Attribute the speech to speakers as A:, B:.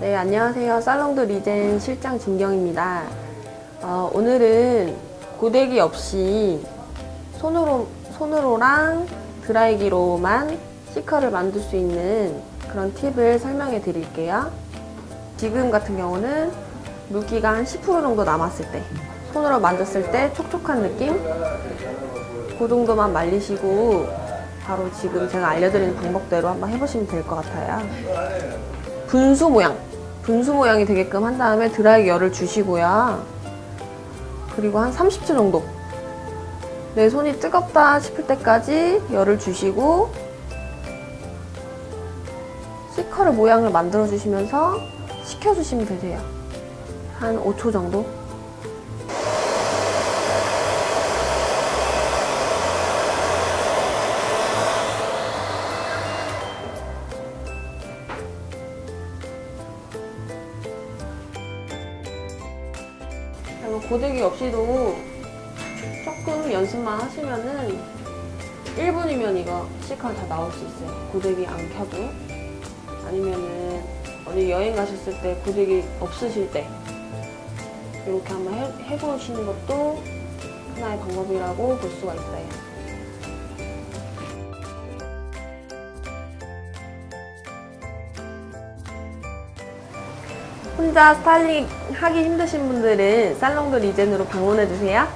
A: 네, 안녕하세요. 살롱드 리젠 실장 진경입니다. 어, 오늘은 고데기 없이 손으로, 손으로랑 드라이기로만 시커를 만들 수 있는 그런 팁을 설명해 드릴게요. 지금 같은 경우는 물기가 한 10% 정도 남았을 때, 손으로 만졌을 때 촉촉한 느낌? 그 정도만 말리시고, 바로 지금 제가 알려드리는 방법대로 한번 해보시면 될 것 같아요. 분수 모양. 분수 모양이 되게끔 한 다음에 드라이기 열을 주시고요. 그리고 한 30초 정도. 내 손이 뜨겁다 싶을 때까지 열을 주시고, 시커를 모양을 만들어 주시면서 식혀주시면 되세요. 한 5초 정도. 그리고 고데기 없이도 조금 연습만 하시면은 1분이면 이거 시커 다 나올 수 있어요. 고데기 안 켜도. 아니면은 어디 여행 가셨을 때 고데기 없으실 때 이렇게 한번 해, 해보시는 것도 하나의 방법이라고 볼 수가 있어요. 혼자 스타일링 하기 힘드신 분들은 살롱드 리젠으로 방문해 주세요.